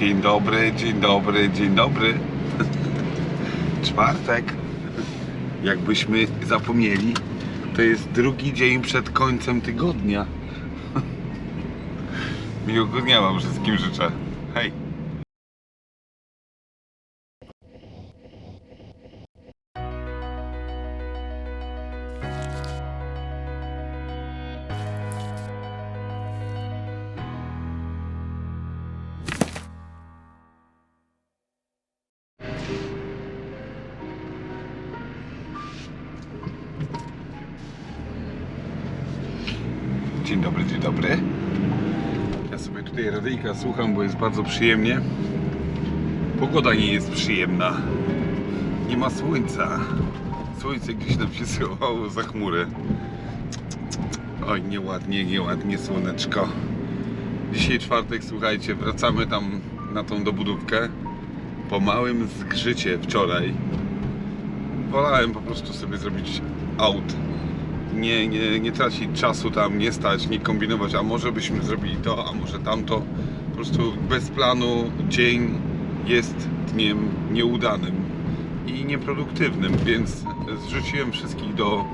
Dzień dobry, dzień dobry, dzień dobry. Czwartek. Jakbyśmy zapomnieli, to jest drugi dzień przed końcem tygodnia. Miłego dnia wam wszystkim życzę. Hej. Słucham, bo jest bardzo przyjemnie. Pogoda nie jest przyjemna. Nie ma słońca. Słońce gdzieś nam się schowało za chmury. Oj, nieładnie, nieładnie słoneczko. Dzisiaj czwartek, słuchajcie, wracamy tam na tą dobudówkę. Po małym zgrzycie wczoraj. Wolałem po prostu sobie zrobić aut nie, nie, nie tracić czasu tam, nie stać, nie kombinować, a może byśmy zrobili to, a może tamto. Prostu bez planu dzień jest dniem nieudanym i nieproduktywnym, więc zrzuciłem wszystkich do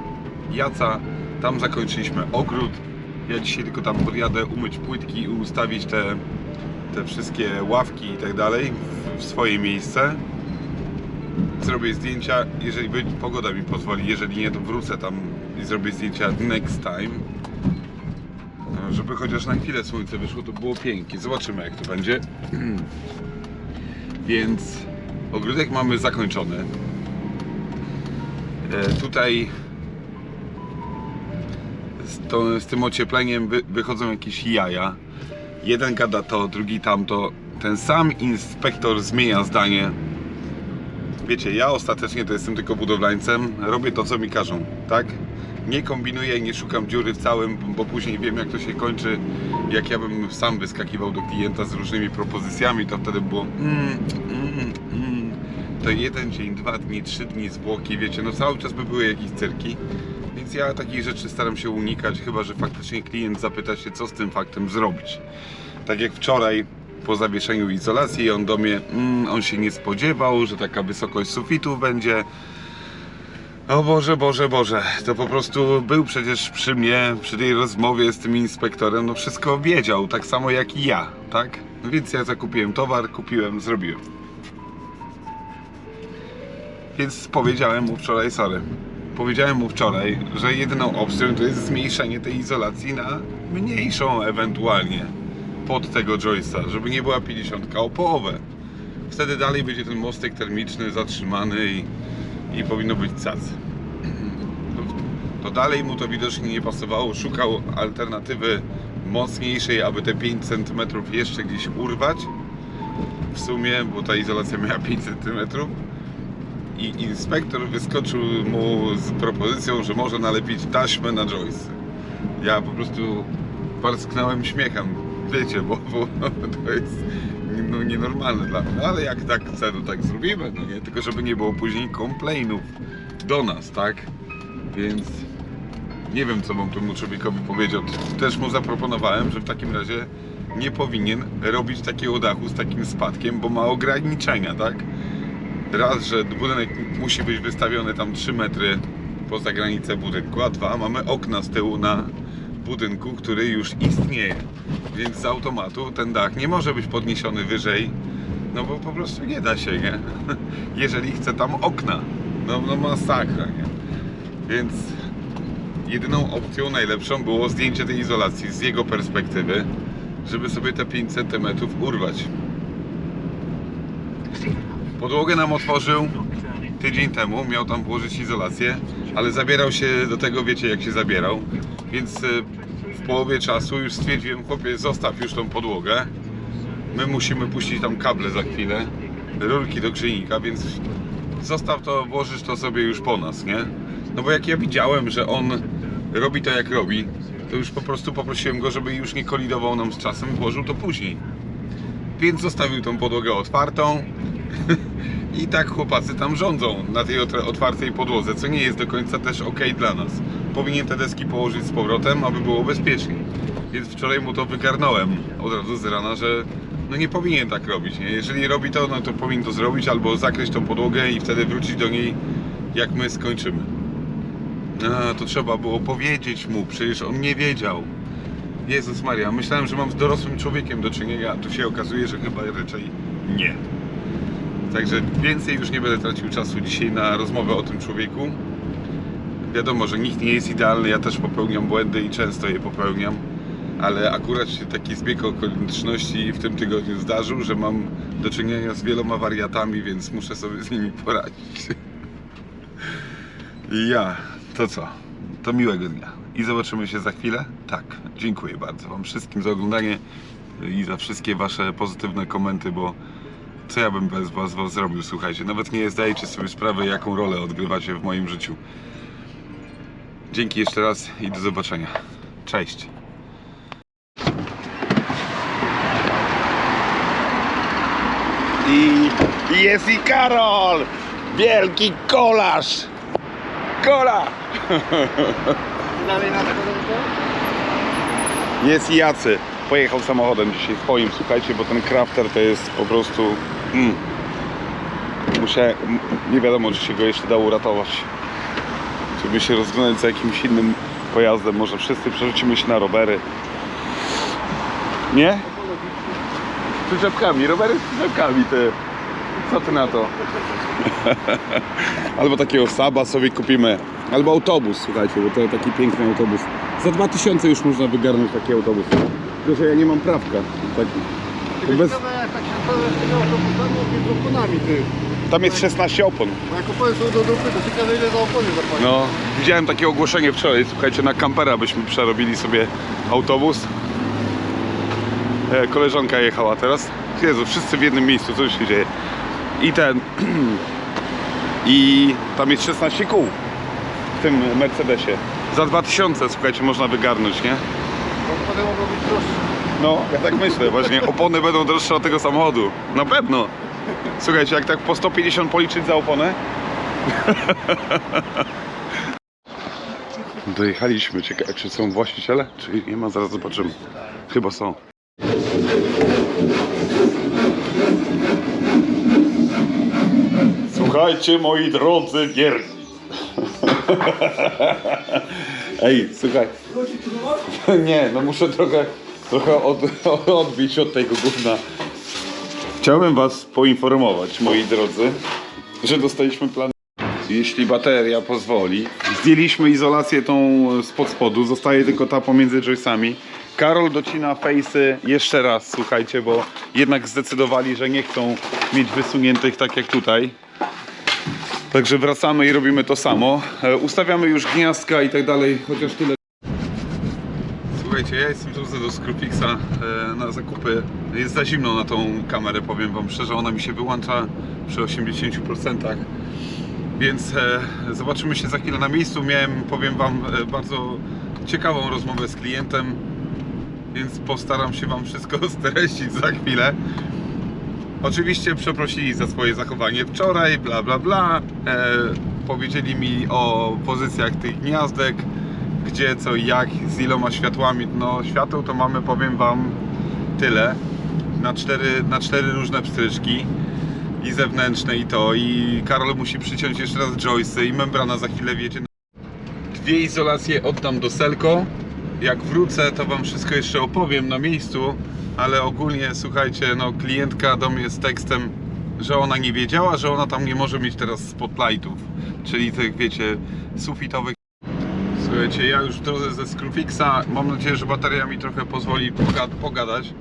Jaca. Tam zakończyliśmy ogród. Ja dzisiaj tylko tam podjadę umyć płytki i ustawić te, te wszystkie ławki i tak dalej w, swoje miejsce zrobię zdjęcia, jeżeli pogoda mi pozwoli, jeżeli nie, to wrócę tam i zrobię zdjęcia next time. Żeby chociaż na chwilę słońce wyszło, to było pięknie. Zobaczymy jak to będzie. Więc ogródek mamy zakończony. E, tutaj z, to, z tym ociepleniem wy, wychodzą jakieś jaja. Jeden gada to, drugi tamto. Ten sam inspektor zmienia zdanie wiecie, ja ostatecznie to jestem tylko budowlańcem, robię to co mi każą, tak? Nie kombinuję, nie szukam dziury w całym, bo później wiem jak to się kończy. Jak ja bym sam wyskakiwał do klienta z różnymi propozycjami, to wtedy było mm, mm, mm. to jeden dzień, dwa dni, trzy dni zwłoki, wiecie, no cały czas by były jakieś cyrki. Więc ja takich rzeczy staram się unikać, chyba że faktycznie klient zapyta się, co z tym faktem zrobić. Tak jak wczoraj po zawieszeniu izolacji on do mnie, mm, on się nie spodziewał, że taka wysokość sufitu będzie. O Boże, Boże, Boże, to po prostu był przecież przy mnie, przy tej rozmowie z tym inspektorem, no wszystko wiedział, tak samo jak i ja, tak? Więc ja zakupiłem towar, kupiłem, zrobiłem. Więc powiedziałem mu wczoraj, sorry, powiedziałem mu wczoraj, że jedyną opcją to jest zmniejszenie tej izolacji na mniejszą ewentualnie pod tego joysta, żeby nie była 50 o połowę. Wtedy dalej będzie ten mostek termiczny zatrzymany i, i powinno być cac. To, dalej mu to widocznie nie pasowało. Szukał alternatywy mocniejszej, aby te 5 cm jeszcze gdzieś urwać. W sumie, bo ta izolacja miała 5 cm. I inspektor wyskoczył mu z propozycją, że może nalepić taśmę na joysty. Ja po prostu parsknąłem śmiechem wiecie, bo, bo to jest no, nienormalne dla mnie. No, ale jak tak chcę, tak zrobimy, no nie? Tylko żeby nie było później complainów do nas, tak? Więc nie wiem, co bym temu człowiekowi powiedział. Też mu zaproponowałem, że w takim razie nie powinien robić takiego dachu z takim spadkiem, bo ma ograniczenia, tak? Raz, że budynek musi być wystawiony tam 3 metry poza granicę budynku, a dwa, mamy okna z tyłu na budynku, który już istnieje. Więc z automatu ten dach nie może być podniesiony wyżej, no bo po prostu nie da się, nie? Jeżeli chce tam okna. No, no masakra, nie? Więc jedyną opcją najlepszą było zdjęcie tej izolacji z jego perspektywy, żeby sobie te 5 cm urwać. Podłogę nam otworzył tydzień temu, miał tam włożyć izolację, ale zabierał się do tego, wiecie jak się zabierał, więc y, w połowie czasu już stwierdziłem, chłopie, zostaw już tą podłogę. My musimy puścić tam kable za chwilę, rurki do grzejnika, więc zostaw to, włożysz to sobie już po nas, nie? No bo jak ja widziałem, że on robi to jak robi, to już po prostu poprosiłem go, żeby już nie kolidował nam z czasem, włożył to później. Więc zostawił tą podłogę otwartą i tak chłopacy tam rządzą na tej otw- otwartej podłodze, co nie jest do końca też ok dla nas. Powinien te deski położyć z powrotem, aby było bezpieczniej. Więc wczoraj mu to wygarnąłem od razu z rana, że no nie powinien tak robić, nie? Jeżeli robi to, no to powinien to zrobić albo zakryć tą podłogę i wtedy wrócić do niej, jak my skończymy. A, to trzeba było powiedzieć mu, przecież on nie wiedział. Jezus Maria, myślałem, że mam z dorosłym człowiekiem do czynienia, a tu się okazuje, że chyba raczej nie. Także więcej już nie będę tracił czasu dzisiaj na rozmowę o tym człowieku. Wiadomo, że nikt nie jest idealny, ja też popełniam błędy i często je popełniam, ale akurat się taki zbieg okoliczności w tym tygodniu zdarzył, że mam do czynienia z wieloma wariatami, więc muszę sobie z nimi poradzić. Ja, to co? To miłego dnia. I zobaczymy się za chwilę? Tak. Dziękuję bardzo Wam wszystkim za oglądanie i za wszystkie Wasze pozytywne komenty, bo co ja bym bez Was, was zrobił, słuchajcie. Nawet nie zdajecie sobie sprawy, jaką rolę odgrywacie w moim życiu. Dzięki jeszcze raz i do zobaczenia. Cześć. I jest i Karol! Wielki kolarz! Kola! Jest i Jacy. Pojechał samochodem dzisiaj swoim, słuchajcie, bo ten crafter to jest po prostu... Mm. Musiałem... m- Nie wiadomo, czy się go jeszcze dało uratować. Żeby się rozglądać za jakimś innym pojazdem. Może wszyscy przerzucimy się na rowery. Nie? Z przyczepkami, rowery z przyczepkami, ty. Co ty na to? Albo takiego Saba sobie kupimy. Albo autobus, słuchajcie, bo to taki piękny autobus. Za 2000 już można wygarnąć taki autobus. Tylko, że ja nie mam prawka. Taki. Bez... oponami ty. Tam jest 16 opon. Bo jak opony są do dupy, to ciekawe ile za opony zapłaci. No, widziałem takie ogłoszenie wczoraj, słuchajcie, na kampera byśmy przerobili sobie autobus. E, koleżanka jechała teraz. Jezu, wszyscy w jednym miejscu, co się dzieje? I ten... I tam jest 16 kół w tym Mercedesie. Za 2000, słuchajcie, można wygarnąć, nie? Opony mogą być droższe. No, ja tak myślę, właśnie opony będą droższe od tego samochodu. Na pewno. Słuchajcie, jak tak po 150 policzyć za oponę. Dojechaliśmy, ciekawe czy są właściciele, czy nie ma, zaraz zobaczymy. Chyba są. Słuchajcie moi drodzy wierni. Ej, słuchaj. Nie, no muszę trochę, trochę od, odbić od tego gówna. Chciałbym Was poinformować, moi drodzy, że dostaliśmy plan. Jeśli bateria pozwoli, zdjęliśmy izolację tą spod spodu, zostaje tylko ta pomiędzy joysami. Karol docina fejsy jeszcze raz, słuchajcie, bo jednak zdecydowali, że nie chcą mieć wysuniętych tak jak tutaj. Także wracamy i robimy to samo. E, Ustawiamy już gniazdka i tak dalej, chociaż tyle. Słuchajcie, ja jestem tu do Scrupixa e, na zakupy. Jest za zimno na tą kamerę, powiem Wam szczerze. Ona mi się wyłącza przy 80%. Więc e, zobaczymy się za chwilę na miejscu. Miałem, powiem Wam, e, bardzo ciekawą rozmowę z klientem. Więc postaram się Wam wszystko streścić za chwilę. Oczywiście przeprosili za swoje zachowanie wczoraj, bla bla bla. Powiedzieli mi o pozycjach tych gniazdek, gdzie, co i jak, z iloma światłami. No świateł to mamy, powiem Wam, tyle. Na cztery, na cztery różne pstryczki. I zewnętrzne i to. I Karol musi przyciąć jeszcze raz joysy i membrana za chwilę wiecie. Dwie izolacje oddam do Selko. Jak wrócę, to Wam wszystko jeszcze opowiem na miejscu, ale ogólnie słuchajcie, no klientka do mnie z tekstem, że ona nie wiedziała, że ona tam nie może mieć teraz spotlightów, czyli tych, wiecie, sufitowych. Słuchajcie, ja już w drodze ze Scrufixa, mam nadzieję, że bateria mi trochę pozwoli poga- pogadać.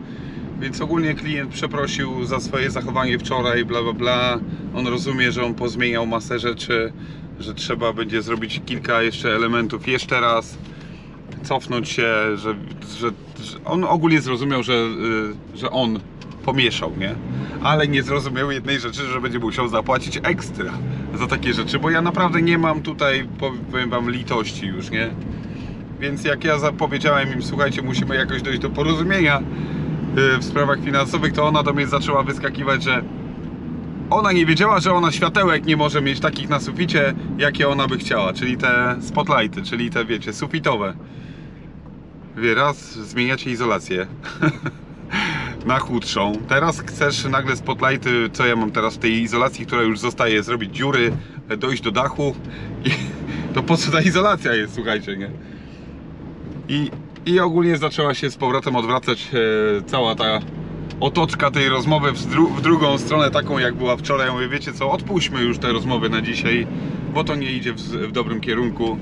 Więc ogólnie klient przeprosił za swoje zachowanie wczoraj, bla bla bla. On rozumie, że on pozmieniał masę rzeczy, że trzeba będzie zrobić kilka jeszcze elementów jeszcze raz cofnąć się, że, że, że on ogólnie zrozumiał, że, y, że on pomieszał, nie? Ale nie zrozumiał jednej rzeczy, że będzie musiał zapłacić ekstra za takie rzeczy, bo ja naprawdę nie mam tutaj, powiem wam, litości już, nie? Więc jak ja zapowiedziałem im, słuchajcie, musimy jakoś dojść do porozumienia y, w sprawach finansowych, to ona do mnie zaczęła wyskakiwać, że ona nie wiedziała, że ona światełek nie może mieć takich na suficie, jakie ona by chciała, czyli te spotlighty, czyli te, wiecie, sufitowe. Wie, raz zmieniacie izolację. na chudszą. Teraz chcesz nagle spotlighty, co ja mam teraz w tej izolacji, która już zostaje, zrobić dziury, dojść do dachu. I to po co ta izolacja jest, słuchajcie, nie? I, i ogólnie zaczęła się z powrotem odwracać e, cała ta otoczka tej rozmowy w, dru w drugą stronę, taką jak była wczoraj. Ja mówię, wiecie co, odpuśćmy już te rozmowy na dzisiaj, bo to nie idzie w, w dobrym kierunku.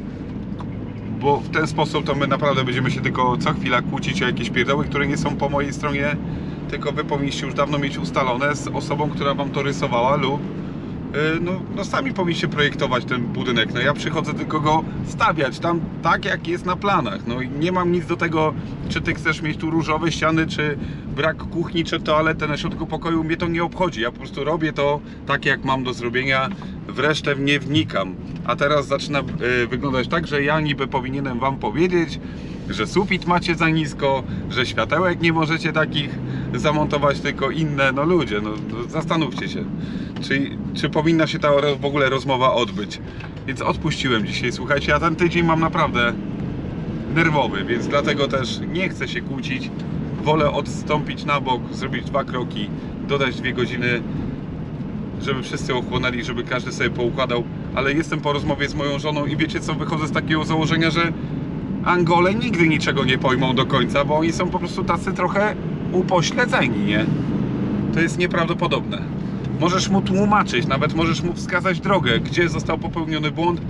Bo w ten sposób to my naprawdę będziemy się tylko co chwila kłócić o jakieś pierdoły, które nie są po mojej stronie, tylko wy powinniście już dawno mieć ustalone z osobą, która wam to rysowała lub y, no, no sami powinniście projektować ten budynek. No ja przychodzę tylko go stawiać tam tak jak jest na planach. No i nie mam nic do tego, czy ty chcesz mieć tu różowe ściany, czy brak kuchni, czy toaletę na środku pokoju. Mnie to nie obchodzi. Ja po prostu robię to tak jak mam do zrobienia. W resztę nie wnikam. A teraz zaczyna y, wyglądać tak, że ja niby powinienem wam powiedzieć, że sufit macie za nisko, że światełek nie możecie takich zamontować, tylko inne. No ludzie, no, no zastanówcie się. Czy, czy powinna się ta w ogóle rozmowa odbyć? Więc odpuściłem dzisiaj. Słuchajcie, ja ten tydzień mam naprawdę nerwowy, więc dlatego też nie chcę się kłócić. Wolę odstąpić na bok, zrobić dwa kroki, dodać dwie godziny, żeby wszyscy ochłonęli, żeby każdy sobie poukładał. Ale jestem po rozmowie z moją żoną i wiecie co, wychodzę z takiego założenia, że Angole nigdy niczego nie pojmą do końca, bo oni są po prostu tacy trochę upośledzeni, nie? To jest nieprawdopodobne. Możesz mu tłumaczyć, nawet możesz mu wskazać drogę, gdzie został popełniony błąd,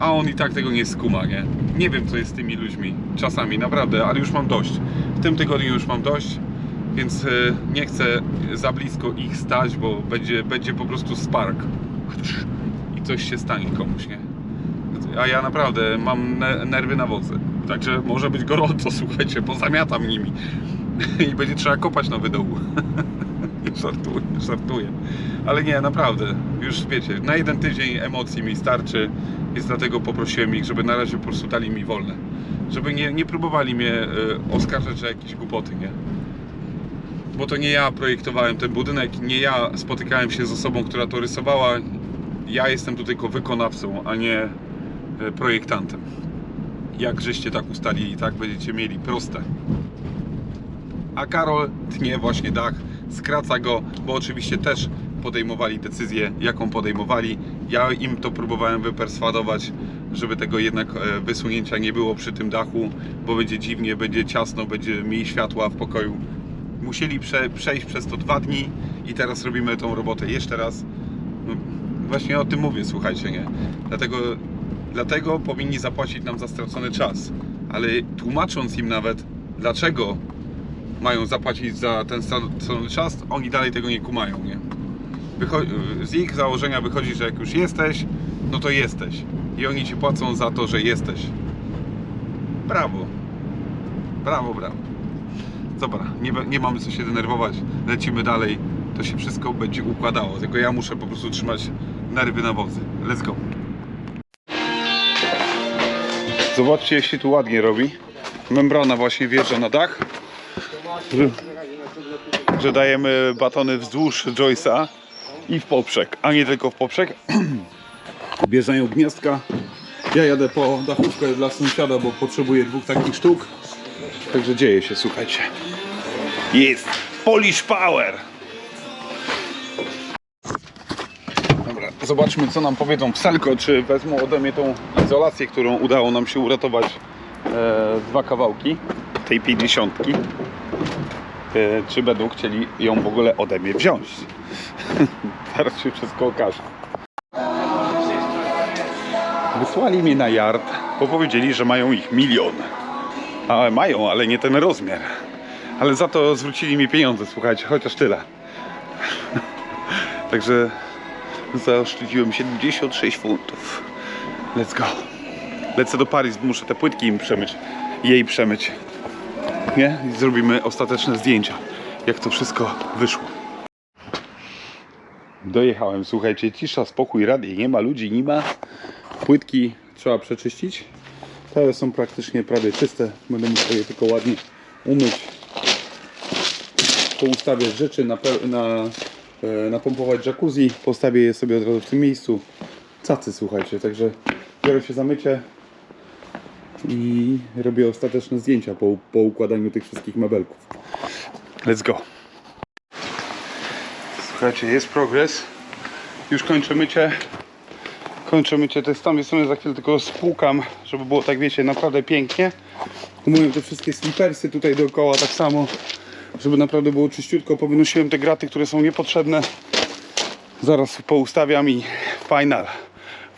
a on i tak tego nie skuma, nie? Nie wiem, co jest z tymi ludźmi czasami, naprawdę, ale już mam dość. W tym tygodniu już mam dość, więc e, nie chcę za blisko ich stać, bo będzie, będzie po prostu spark. I coś się stanie komuś, nie? A ja naprawdę mam ne- nerwy na wodzy. Także może być gorąco, słuchajcie, pozamiatam nimi. I będzie trzeba kopać nowy dół. żartuję, żartuję. Ale nie, naprawdę. Już wiecie, na jeden tydzień emocji mi starczy. Więc dlatego poprosiłem ich, żeby na razie po prostu dali mi wolne. Żeby nie, nie próbowali mnie e, oskarżać, że jakieś głupoty, nie? Bo to nie ja projektowałem ten budynek, nie ja spotykałem się z osobą, która to rysowała. Ja jestem tu tylko wykonawcą, a nie e, projektantem. Jak żeście tak ustalili, tak będziecie mieli proste. A Karol tnie właśnie dach, skraca go, bo oczywiście też podejmowali decyzję, jaką podejmowali. Ja im to próbowałem wyperswadować, żeby tego jednak e, wysunięcia nie było przy tym dachu, bo będzie dziwnie, będzie ciasno, będzie mniej światła w pokoju. Musieli prze, przejść przez to dwa dni i teraz robimy tą robotę jeszcze raz. No, właśnie o tym mówię, słuchajcie, nie? Dlatego, dlatego powinni zapłacić nam za stracony czas. Ale tłumacząc im nawet, dlaczego mają zapłacić za ten stracony czas, oni dalej tego nie kumają, nie? Wycho- z ich założenia wychodzi, że jak już jesteś, no to jesteś. I oni ci płacą za to, że jesteś. Brawo. Brawo, brawo. Dobra, nie, nie mamy co się denerwować. Lecimy dalej. To się wszystko będzie układało. Tylko ja muszę po prostu trzymać nerwy na wodzy. Let's go. Zobaczcie, jak się tu ładnie robi. Membrana właśnie wjeżdża na dach. Że, dajemy batony wzdłuż Joyce'a i w poprzek, a nie tylko w poprzek. Bieżają gniazdka. Ja jadę po dachówkę dla sąsiada, bo potrzebuję dwóch takich sztuk. Także dzieje się, słuchajcie. Jest Polish Power! Dobra, zobaczmy co nam powiedzą Pselko, czy wezmą ode mnie tą izolację, którą udało nam się uratować e, dwa kawałki tej 50. E, czy będą chcieli ją w ogóle ode mnie wziąć. Zaraz się wszystko okaże. Wysłali mnie na yard, bo powiedzieli, że mają ich milion. A mają, ale nie ten rozmiar. Ale za to zwrócili mi pieniądze, słuchajcie, chociaż tyle. Także zaoszczędziłem 76 funtów. Let's go. Lecę do Paris, muszę te płytki im przemyć. Jej przemyć. Nie? I zrobimy ostateczne zdjęcia. Jak to wszystko wyszło. Dojechałem, słuchajcie, cisza, spokój, rady, nie ma ludzi, nie ma. Płytki trzeba przeczyścić. Te są praktycznie prawie czyste. Będę musiał je tylko ładnie umyć. Poustawiać rzeczy, nape- na, e, napompować jacuzzi. Postawię je sobie od razu w tym miejscu. Cacy, słuchajcie, także biorę się za mycie i robię ostateczne zdjęcia po, po układaniu tych wszystkich mebelków. Let's go. Słuchajcie, jest progres. Już kończę mycie. Kończę mycie te z tamtej strony, za chwilę tylko spłukam, żeby było tak wiecie, naprawdę pięknie. Umyłem te wszystkie slipersy tutaj dookoła tak samo, żeby naprawdę było czyściutko. Powynosiłem te graty, które są niepotrzebne. Zaraz poustawiam i final.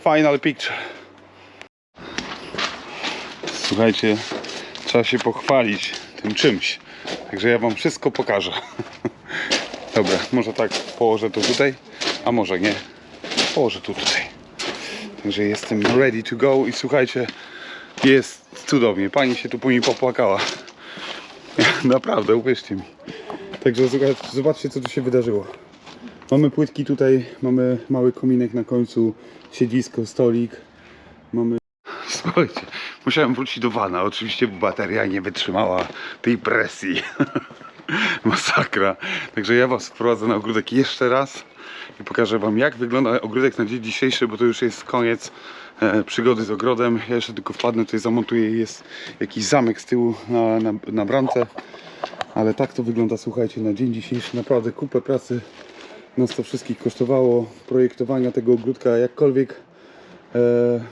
Final picture. Słuchajcie, trzeba się pochwalić tym czymś. Także ja wam wszystko pokażę. Dobra, może tak położę to tutaj, a może nie. Położę tu tutaj. Także jestem ready to go i słuchajcie, jest cudownie. Pani się tu po mi popłakała. Naprawdę, uwierzcie mi. Także zobaczcie co tu się wydarzyło. Mamy płytki tutaj, mamy mały kominek na końcu, siedzisko, stolik. Mamy Słuchajcie, musiałem wrócić do wana. Oczywiście bateria nie wytrzymała tej presji. Masakra. Także ja Was wprowadzę na ogródek jeszcze raz i pokażę Wam, jak wygląda ogródek na dzień dzisiejszy, bo to już jest koniec e, przygody z ogrodem. Ja jeszcze tylko wpadnę, tutaj zamontuję. Jest jakiś zamek z tyłu na, na, na bramce. Ale tak to wygląda, słuchajcie, na dzień dzisiejszy. Naprawdę kupę pracy nas to wszystkich kosztowało. Projektowania tego ogródka, jakkolwiek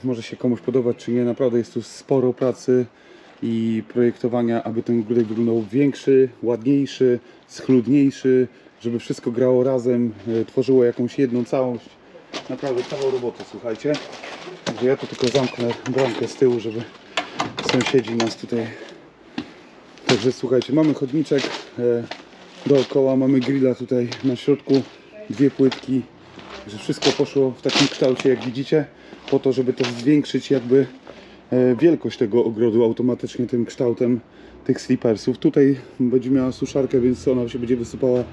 może się komuś podobać czy nie, naprawdę jest tu sporo pracy i projektowania, aby ten ogródek wyglądał większy, ładniejszy, schludniejszy, żeby wszystko grało razem, e, tworzyło jakąś jedną całość. Naprawdę kawał roboty, słuchajcie. Także ja tu tylko zamknę bramkę z tyłu, żeby sąsiedzi nas tutaj... Także słuchajcie, mamy chodniczek e, dookoła, mamy grilla tutaj na środku, dwie płytki, że wszystko poszło w takim kształcie jak widzicie po to, żeby też zwiększyć jakby e, wielkość tego ogrodu automatycznie tym kształtem tych slipersów. Tutaj będzie miała suszarkę, więc ona się będzie wysypała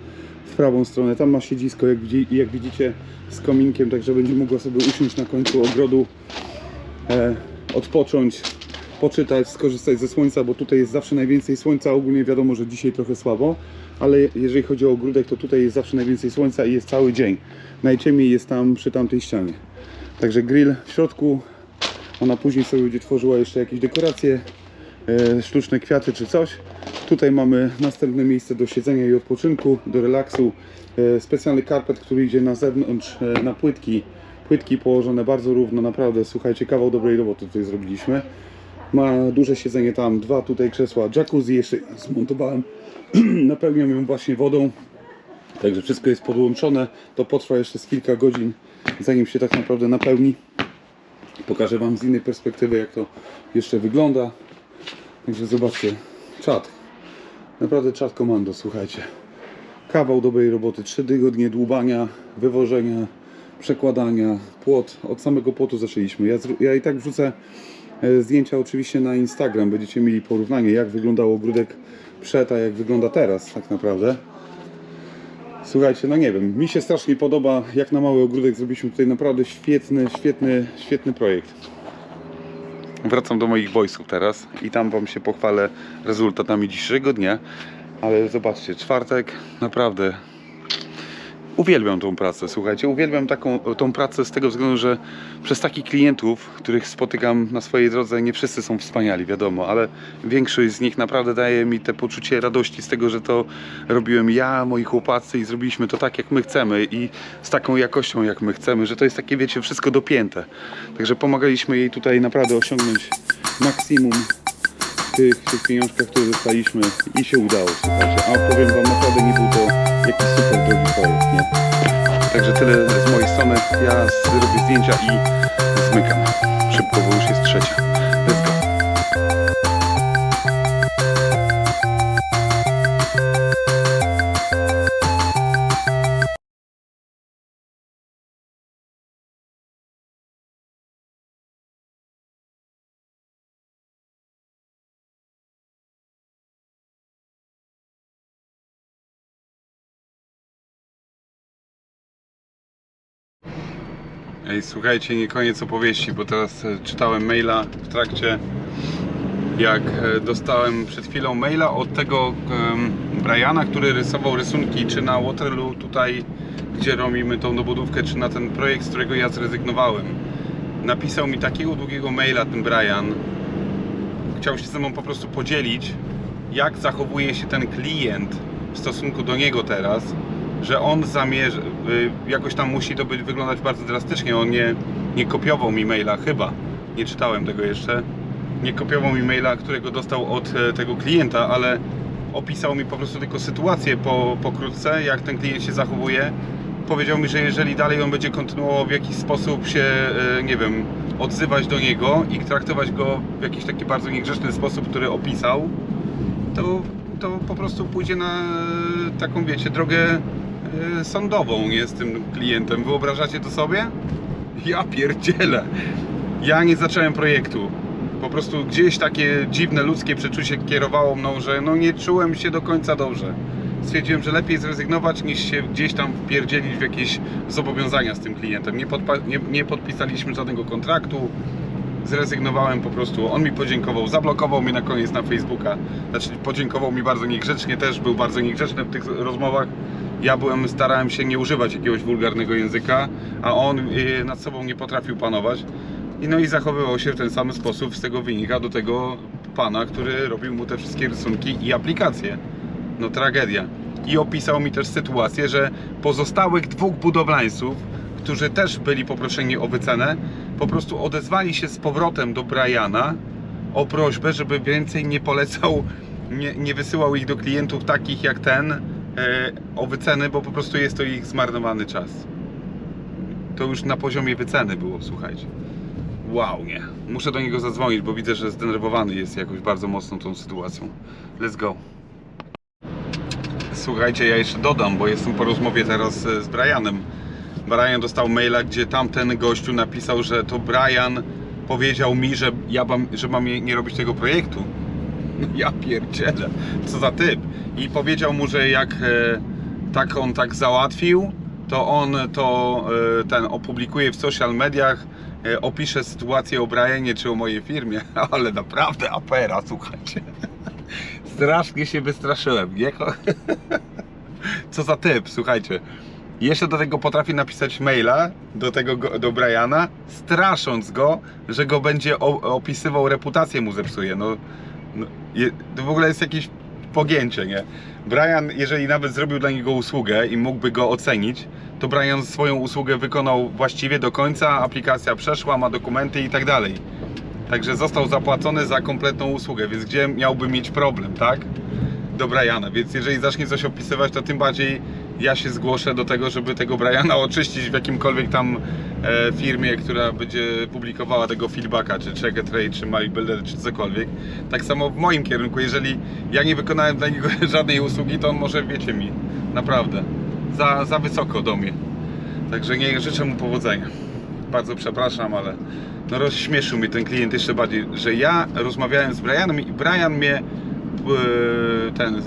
w prawą stronę. Tam ma siedzisko, jak, jak widzicie, z kominkiem, także będzie mogła sobie usiąść na końcu ogrodu, e, odpocząć, poczytać, skorzystać ze słońca, bo tutaj jest zawsze najwięcej słońca. Ogólnie wiadomo, że dzisiaj trochę słabo, ale jeżeli chodzi o ogródek, to tutaj jest zawsze najwięcej słońca i jest cały dzień. Najciemniej jest tam przy tamtej ścianie. Także grill w środku. Ona później sobie będzie tworzyła jeszcze jakieś dekoracje, e, sztuczne kwiaty czy coś. Tutaj mamy następne miejsce do siedzenia i odpoczynku, do relaksu. E, specjalny karpet, który idzie na zewnątrz, e, na płytki. Płytki położone bardzo równo, naprawdę słuchajcie, kawał dobrej roboty tutaj zrobiliśmy. Ma duże siedzenie tam, dwa tutaj krzesła, jacuzzi jeszcze zmontowałem. Napełniam ją właśnie wodą. Także wszystko jest podłączone. To potrwa jeszcze z kilka godzin, zanim się tak naprawdę napełni. Pokażę Wam z innej perspektywy, jak to jeszcze wygląda. Także zobaczcie, czat. Naprawdę czat komando, słuchajcie. Kawał dobrej roboty. Trzy tygodnie dłubania, wywożenia, przekładania, płot. Od samego płotu zaczęliśmy. Ja, ja i tak wrzucę e, zdjęcia oczywiście na Instagram. Będziecie mieli porównanie, jak wyglądał ogródek przed, a jak wygląda teraz tak naprawdę. Słuchajcie, no nie wiem, mi się strasznie podoba, jak na mały ogródek zrobiliśmy tutaj naprawdę świetny, świetny, świetny projekt. Wracam do moich boysów teraz i tam Wam się pochwalę rezultatami dzisiejszego dnia, ale zobaczcie, czwartek, naprawdę uwielbiam tą pracę, słuchajcie, uwielbiam taką tą pracę z tego względu, że przez takich klientów, których spotykam na swojej drodze, nie wszyscy są wspaniali, wiadomo, ale większość z nich naprawdę daje mi te poczucie radości z tego, że to robiłem ja, moi chłopacy i zrobiliśmy to tak, jak my chcemy i z taką jakością, jak my chcemy, że to jest takie, wiecie, wszystko dopięte. Także pomagaliśmy jej tutaj naprawdę osiągnąć maksimum tych, tych pieniążkach, które dostaliśmy i się udało, słuchajcie. A powiem Wam, naprawdę nie był to super projekt, nie? Także tyle z mojej strony. Ja zrobię zdjęcia i zmykam. Szybko, bo już jest trzecia. Ej, słuchajcie, nie koniec opowieści, bo teraz e, czytałem maila w trakcie, jak e, dostałem przed chwilą maila od tego Briana, który rysował rysunki czy na Waterloo tutaj, gdzie robimy tą dobudówkę, czy na ten projekt, z którego ja zrezygnowałem. Napisał mi takiego długiego maila ten Brian. Chciał się ze mną po prostu podzielić, jak zachowuje się ten klient w stosunku do niego teraz, że on zamierza, y, jakoś tam musi to być, wyglądać bardzo drastycznie. On nie, nie kopiował mi maila, chyba. Nie czytałem tego jeszcze. Nie kopiował mi maila, którego dostał od e, tego klienta, ale opisał mi po prostu tylko sytuację po, pokrótce, jak ten klient się zachowuje. Powiedział mi, że jeżeli dalej on będzie kontynuował w jakiś sposób się, e, nie wiem, odzywać do niego i traktować go w jakiś taki bardzo niegrzeczny sposób, który opisał, to, to po prostu pójdzie na e, taką, wiecie, drogę sądową nie, z tym klientem. Wyobrażacie to sobie? Ja pierdzielę. Ja nie zacząłem projektu. Po prostu gdzieś takie dziwne ludzkie przeczucie kierowało mną, że no nie czułem się do końca dobrze. Stwierdziłem, że lepiej zrezygnować niż się gdzieś tam wpierdzielić w jakieś zobowiązania z tym klientem. Nie, nie, nie podpisaliśmy żadnego kontraktu. Zrezygnowałem po prostu. On mi podziękował, zablokował mnie na koniec na Facebooka. Znaczy podziękował mi bardzo niegrzecznie, też był bardzo niegrzeczny w tych rozmowach. Ja byłem, starałem się nie używać jakiegoś wulgarnego języka, a on y, nad sobą nie potrafił panować. I no i zachowywał się w ten sam sposób, z tego wynika do tego pana, który robił mu te wszystkie rysunki i aplikacje. No tragedia. I opisał mi też sytuację, że pozostałych dwóch budowlańców, którzy też byli poproszeni o wycenę, po prostu odezwali się z powrotem do Briana o prośbę, żeby więcej nie polecał, nie, nie wysyłał ich do klientów takich jak ten e, o wyceny, bo po prostu jest to ich zmarnowany czas. To już na poziomie wyceny było, słuchajcie. Wow, nie. Muszę do niego zadzwonić, bo widzę, że zdenerwowany jest jakoś bardzo mocno tą sytuacją. Let's go. Słuchajcie, ja jeszcze dodam, bo jestem po rozmowie teraz e, z Brianem. Brian dostał maila, gdzie tamten gościu napisał, że to Brian powiedział mi, że ja mam, że mam nie robić tego projektu. Ja pierdzielę, co za typ. I powiedział mu, że jak e, tak on tak załatwił, to on to e, ten opublikuje w social mediach, e, opisze sytuację o Brianie czy o mojej firmie, ale naprawdę apera, słuchajcie. Strasznie się wystraszyłem, nie? Co za typ, słuchajcie. Jeszcze do tego potrafi napisać maila do tego go- do Briana, strasząc go, że go będzie opisywał, reputację mu zepsuje. No, no, je, to w ogóle jest jakieś pogięcie, nie? Brian, jeżeli nawet zrobił dla niego usługę i mógłby go ocenić, to Brian swoją usługę wykonał właściwie do końca, aplikacja przeszła, ma dokumenty i tak dalej. Także został zapłacony za kompletną usługę, więc gdzie miałby mieć problem, tak? Do Briana, więc jeżeli zacznie coś opisywać, to tym bardziej ja się zgłoszę do tego, żeby tego Briana oczyścić w jakimkolwiek tam e, firmie, która będzie publikowała tego feedbacka, czy Check Trade, czy My Builder, czy cokolwiek. Tak samo w moim kierunku, jeżeli ja nie wykonałem dla niego żadnej usługi, to on może, wiecie mi, naprawdę, za, za wysoko do mnie. Także nie życzę mu powodzenia. Bardzo przepraszam, ale no rozśmieszył mnie ten klient jeszcze bardziej, że ja rozmawiałem z Brianem i Brian mnie e, ten,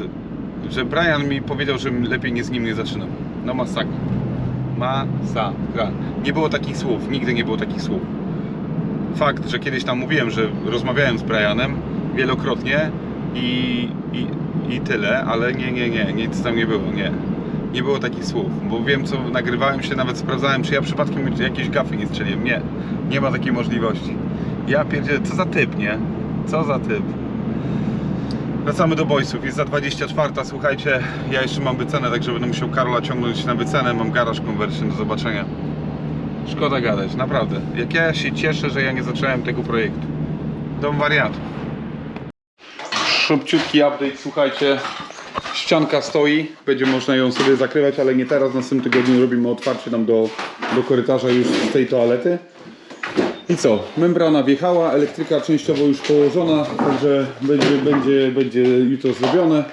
że Brian mi powiedział, że lepiej nie z nim nie zaczynam. No masakra. Masakra. Nie było takich słów, nigdy nie było takich słów. Fakt, że kiedyś tam mówiłem, że rozmawiałem z Brianem wielokrotnie i, i, i tyle, ale nie, nie, nie, nic tam nie było, nie. Nie było takich słów, bo wiem co nagrywałem się, nawet sprawdzałem, czy ja przypadkiem jakieś gafy nie strzeliłem. Nie, nie ma takiej możliwości. Ja pierdzielę, co za typ, nie? Co za typ. Wracamy do boysów, jest za 24, słuchajcie, ja jeszcze mam wycenę, także będę musiał Karola ciągnąć na wycenę, mam garaż conversion, do zobaczenia. Szkoda gadać, naprawdę. Jak ja się cieszę, że ja nie zacząłem tego projektu. Dom wariatów. Szybciutki update, słuchajcie. Ścianka stoi, będzie można ją sobie zakrywać, ale nie teraz. W następnym tygodniu robimy otwarcie tam do, do korytarza już z tej toalety. I co? Membrana wjechała, elektryka częściowo już położona, także będzie, będzie, będzie jutro zrobione.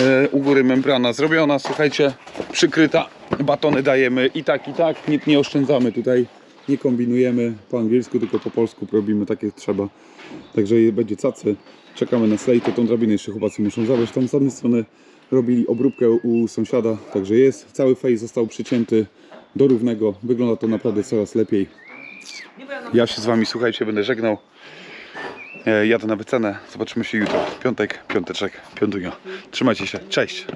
E, u góry membrana zrobiona, słuchajcie, przykryta. Batony dajemy i tak, i tak. Nie, nie oszczędzamy tutaj, nie kombinujemy po angielsku, tylko po polsku robimy tak jak trzeba. Także będzie cacy. Czekamy na slejty, tą drabinę jeszcze chłopacy muszą zabrać. Tam z jednej strony robili obróbkę u sąsiada, także jest. Cały face został przycięty do równego. Wygląda to naprawdę coraz lepiej. Ja się z Wami, słuchajcie, będę żegnał. E, jadę na wycenę. Zobaczymy się jutro. Piątek, piąteczek, piątego. Trzymajcie się. Cześć.